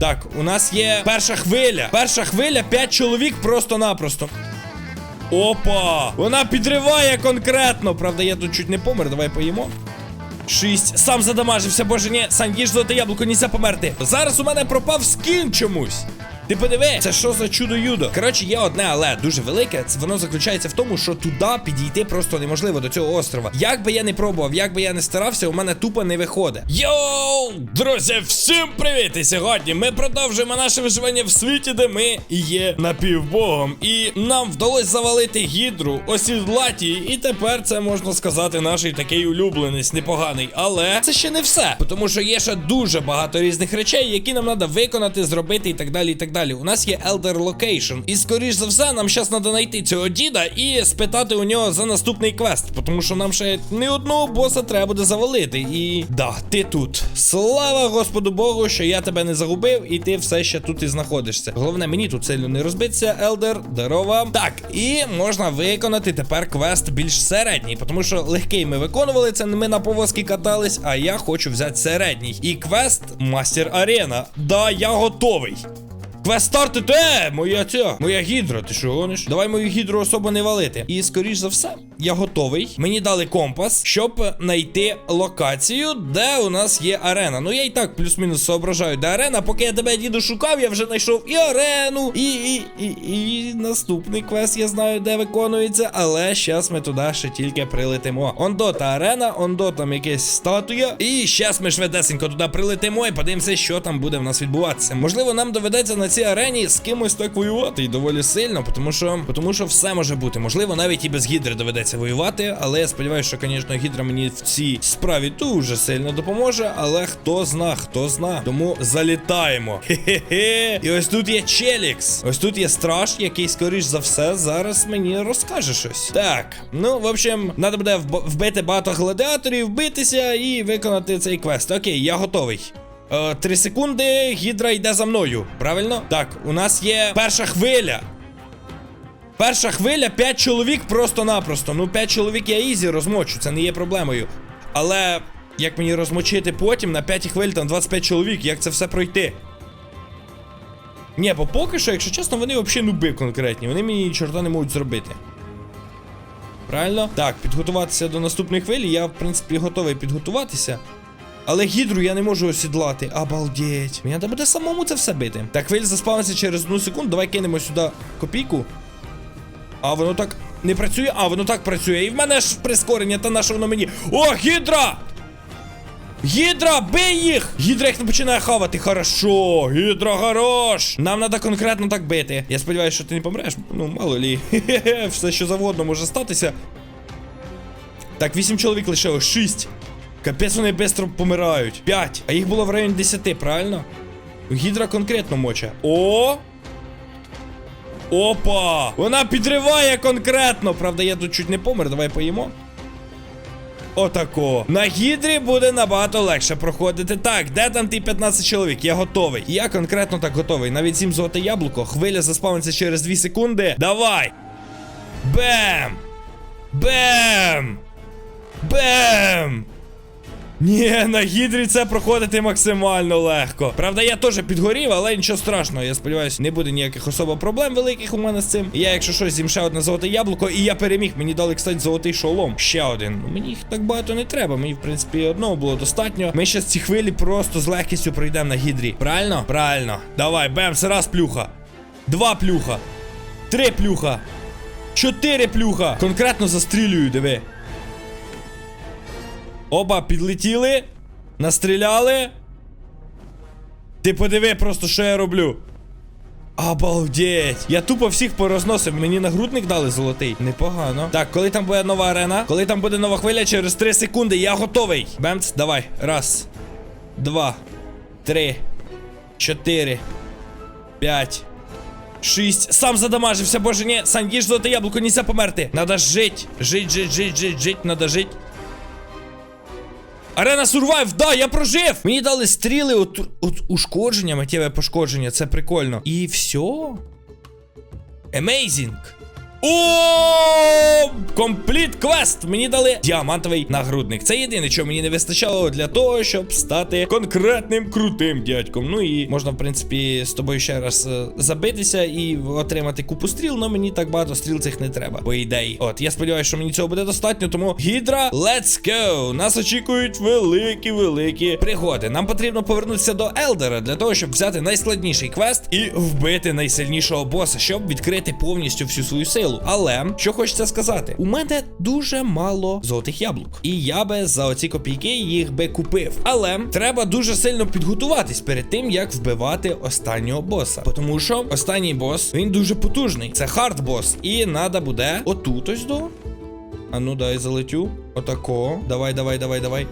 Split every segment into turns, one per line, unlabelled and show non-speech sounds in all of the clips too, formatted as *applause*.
Так, у нас є перша хвиля. Перша хвиля, 5 чоловік просто-напросто. Опа! Вона підриває конкретно. Правда, я тут чуть не помер, давай поїмо. Шість. Сам задамажився, боже ні, Сань, їж золоте яблуко, нельзя померти. Зараз у мене пропав скін чомусь. Ти подиви, це що за чудо юдо? Коротше, є одне, але дуже велике. Це воно заключається в тому, що туди підійти просто неможливо до цього острова. Як би я не пробував, як би я не старався, у мене тупо не виходить. Йоу, друзі, всім привіт! І сьогодні ми продовжуємо наше виживання в світі, де ми є напівбогом. І нам вдалося завалити гідру, осідлаті, і тепер це можна сказати наш такий улюбленець, непоганий. Але це ще не все, тому що є ще дуже багато різних речей, які нам треба виконати, зробити і так далі. і так далі. У нас є Elder Location. І скоріш за все, нам зараз треба знайти цього діда і спитати у нього за наступний квест, тому що нам ще не одного боса треба буде завалити. І да, ти тут. Слава Господу Богу, що я тебе не загубив, і ти все ще тут і знаходишся. Головне, мені тут сильно не розбитися, Елдер, здорова. Так, і можна виконати тепер квест більш середній, тому що легкий ми виконували це, ми на повозки катались, а я хочу взяти середній. І квест Мастер Арена. Да, я готовий. Квест стартити! Е, моя ця, моя гідра, ти що гониш? Давай мою гідру особо не валити. І скоріш за все, я готовий. Мені дали компас, щоб знайти локацію, де у нас є арена. Ну я і так плюс-мінус соображаю, де арена. Поки я тебе діду шукав, я вже знайшов і арену, і, і, і, і наступний квест я знаю, де виконується. Але зараз ми туди ще тільки прилетимо. Ондо та арена, ондо там якась статуя. І зараз ми швидесенько туди прилетимо і подивимося, що там буде в нас відбуватися. Можливо, нам доведеться на цій арені з кимось так воювати і доволі сильно, тому що, тому що все може бути. Можливо, навіть і без гідри доведеться воювати. Але я сподіваюся, що, звісно, гідра мені в цій справі дуже сильно допоможе. Але хто зна, хто зна. Тому залітаємо. Хе-хе-хе. І ось тут є Челікс. Ось тут є страж, який, скоріш за все, зараз мені розкаже щось. Так, ну, в общем, треба буде вбити багато гладіаторів, вбитися і виконати цей квест. Окей, я готовий. Е, Три секунди, гідра йде за мною. Правильно? Так, у нас є перша хвиля. Перша хвиля, 5 чоловік просто-напросто. Ну, 5 чоловік я ізі розмочу, це не є проблемою. Але як мені розмочити потім на 5 хвиль там 25 чоловік, як це все пройти? Ні, бо поки що, якщо чесно, вони взагалі нуби конкретні. Вони мені чорта не можуть зробити. Правильно? Так, підготуватися до наступної хвилі. Я, в принципі, готовий підготуватися. Але гідру я не можу осідлати. Обалдеть. Мені треба буде самому це все бити. Так, хвиль заспавниться через одну секунду. Давай кинемо сюди копійку. А воно так не працює? А, воно так працює. І в мене ж прискорення, та на що воно мені. О, гідра! Гідра, бий їх! Гідра їх не починає хавати. Хорошо, гідра хорош. Нам треба конкретно так бити. Я сподіваюся, що ти не помреш. Ну, мало лі. *laughs* Все що завгодно може статися. Так, 8 чоловік лишилось, 6. Капець вони швидко помирають. 5. А їх було в районі 10, правильно? Гідра конкретно моча. О! Опа! Вона підриває конкретно. Правда, я тут чуть не помер, давай поїмо. Отако. На гідрі буде набагато легше проходити. Так, де там ті 15 чоловік? Я готовий. Я конкретно так готовий. Навіть 7 золоте яблуко. Хвиля заспавниться через 2 секунди. Давай! Бем! Бем! Бем! Ні, на гідрі це проходити максимально легко. Правда, я теж підгорів, але нічого страшного. Я сподіваюся, не буде ніяких особо проблем великих у мене з цим. Я, якщо щось, з'їм ще одне золоте яблуко, і я переміг. Мені дали, кстати, золотий шолом. Ще один. Ну, мені їх так багато не треба. Мені, в принципі, одного було достатньо. Ми ще ці хвилі просто з легкістю пройдемо на гідрі. Правильно? Правильно. Давай, бемс, раз плюха. Два плюха. Три плюха. Чотири плюха. Конкретно застрілюю, диви. Оба підлетіли, настріляли. Ти подиви просто, що я роблю. Обалдеть! Я тупо всіх порозносив. Мені нагрудник дали золотий. Непогано. Так, коли там буде нова арена, коли там буде нова хвиля, через 3 секунди, я готовий. Бемц, давай. Раз, два, три, чотири, п'ять. Шість. Сам задамажився, боже, ні. Сань, їж золоте яблуко, нельзя померти. Надо жить. Жить, жить, жить, жить, жить, надо жить. Арена Сурвайв, да, я прожив! Мені дали стріли от, от ушкодження, миттєве пошкодження, це прикольно. І все. Amazing. О, компліт квест! Мені дали діамантовий нагрудник. Це єдине, що мені не вистачало для того, щоб стати конкретним крутим дядьком. Ну і можна, в принципі, з тобою ще раз е, забитися і отримати купу стріл, але мені так багато стріл цих не треба. По ідеї. От, я сподіваюся, що мені цього буде достатньо, тому гідра, let's go! Нас очікують великі, великі пригоди. Нам потрібно повернутися до Елдера для того, щоб взяти найскладніший квест і вбити найсильнішого боса, щоб відкрити повністю всю свою силу. Але що хочеться сказати, у мене дуже мало золотих яблук, і я би за оці копійки їх би купив. Але треба дуже сильно підготуватись перед тим, як вбивати останнього боса. Тому що останній бос він дуже потужний. Це хард бос, і треба буде отут ось до. А ну дай залетю. Отако. Давай, давай, давай, давай.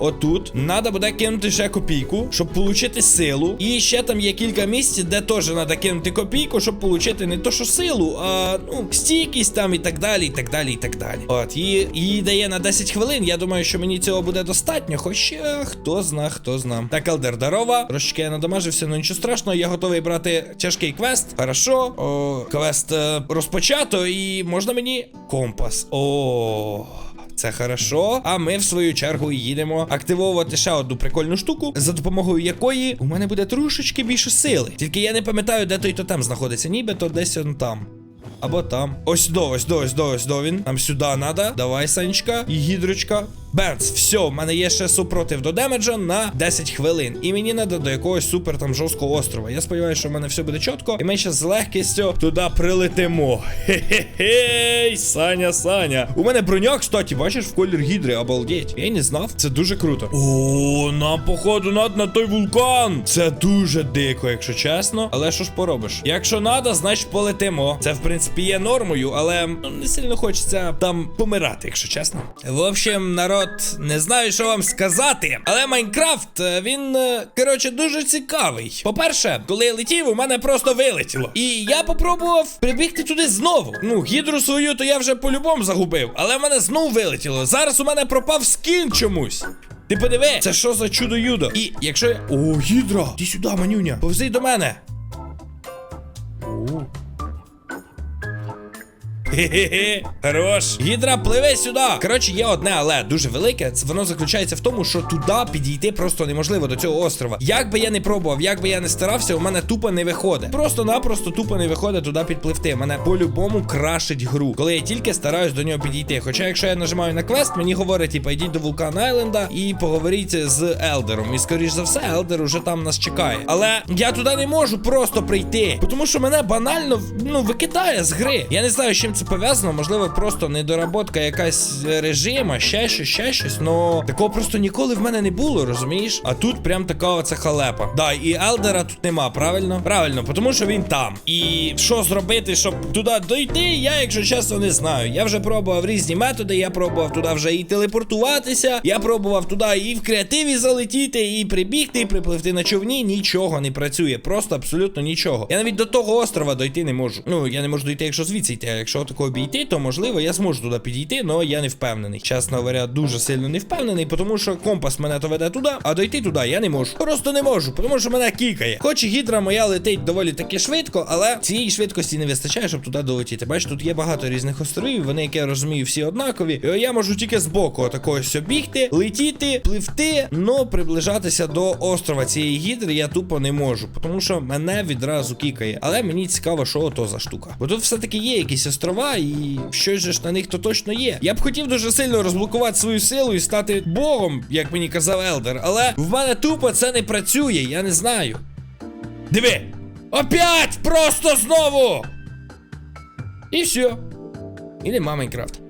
Отут треба буде кинути ще копійку, щоб отримати силу. І ще там є кілька місць, де теж треба кинути копійку, щоб отримати не то, що силу, а ну, стійкість там і так далі, і так далі, і так далі. От, і її дає на 10 хвилин. Я думаю, що мені цього буде достатньо. Хоча хто зна, хто зна. Так, Елдер, дарова. Трошечки я надамажився, ну нічого страшного. Я готовий брати тяжкий квест. Хорошо. О, квест е, розпочато, і можна мені компас. О. Це хорошо. А ми в свою чергу їдемо активовувати ще одну прикольну штуку, за допомогою якої у мене буде трошечки більше сили. Тільки я не пам'ятаю, де той тотем знаходиться, нібито десь он там. Або там. Ось до, ось до, ось до, ось до він. Нам сюди треба. Давай, Санечка. І гідрочка. Берц, все, в мене є ще супротив до демеджа на 10 хвилин. І мені треба до якогось супер там жорсткого острова. Я сподіваюся, що в мене все буде чітко. І ми ще з легкістю туди прилетимо. Хе-хе-хей, Саня, Саня. У мене броня, кстати, бачиш, в колір гідри, обалдеть. Я не знав. Це дуже круто. О, нам, походу, надо на той вулкан. Це дуже дико, якщо чесно. Але що ж поробиш? Якщо надо, значить полетимо. Це, в принципі, є нормою, але ну, не сильно хочеться там помирати, якщо чесно. В общем, народ, не знаю, що вам сказати, але Майнкрафт, е, він, е, коротше, дуже цікавий. По-перше, коли я летів, у мене просто вилетіло. І я попробував прибігти туди знову. Ну, гідру свою, то я вже по-любому загубив, але в мене знову вилетіло. Зараз у мене пропав скін чомусь. Ти подиви, це що за чудо-юдо? І якщо я. О, гідра! Ти сюди, манюня! Повзи до мене. Хе-хе-хе, хорош. Гідра, пливе сюди. Коротше, є одне, але дуже велике. Воно заключається в тому, що туди підійти просто неможливо до цього острова. Як би я не пробував, як би я не старався, у мене тупо не виходить. Просто-напросто тупо не виходить туди підпливти. Мене по-любому крашить гру, коли я тільки стараюсь до нього підійти. Хоча, якщо я нажимаю на квест, мені говорять, типа, йдіть до Вулкан Айленда і поговоріть з Елдером. І скоріш за все, Елдер уже там нас чекає. Але я туди не можу просто прийти, тому що мене банально ну викидає з гри. Я не знаю, чим це пов'язано. Можливо, просто недоработка якась режима, ще щось, ще щось. Но такого просто ніколи в мене не було, розумієш? А тут прям така оця халепа. Да, і Елдера тут нема, правильно? Правильно, тому що він там. І що зробити, щоб туди дойти, я, якщо чесно, не знаю. Я вже пробував різні методи, я пробував туди вже і телепортуватися. Я пробував туди і в креативі залетіти, і прибігти, і припливти на човні. Нічого не працює. Просто абсолютно нічого. Я навіть до того острова дойти не можу. Ну, я не можу дойти, якщо звідси йти. А якщо тако обійти, то можливо я зможу туди підійти, але я не впевнений. Чесно говоря, дуже сильно не впевнений, тому що компас мене то веде туди, а дойти туди я не можу. Просто не можу, тому що мене кікає. Хоч і гідра моя летить доволі таки швидко, але цієї швидкості не вистачає, щоб туди долетіти. Бачиш, тут є багато різних островів, вони, як я розумію, всі однакові. І я можу тільки з боку ось бігти, летіти, пливти, но приближатися до острова цієї гідри я тупо не можу, тому що мене відразу кікає. Але мені цікаво, що ото за штука. Бо тут все-таки є якісь острова, і щось же ж на них то точно є. Я б хотів дуже сильно розблокувати свою силу і стати богом, як мені казав Елдер, але в мене тупо це не працює, я не знаю. Диви! Опять! Просто знову! І все. І нема Майнкрафт.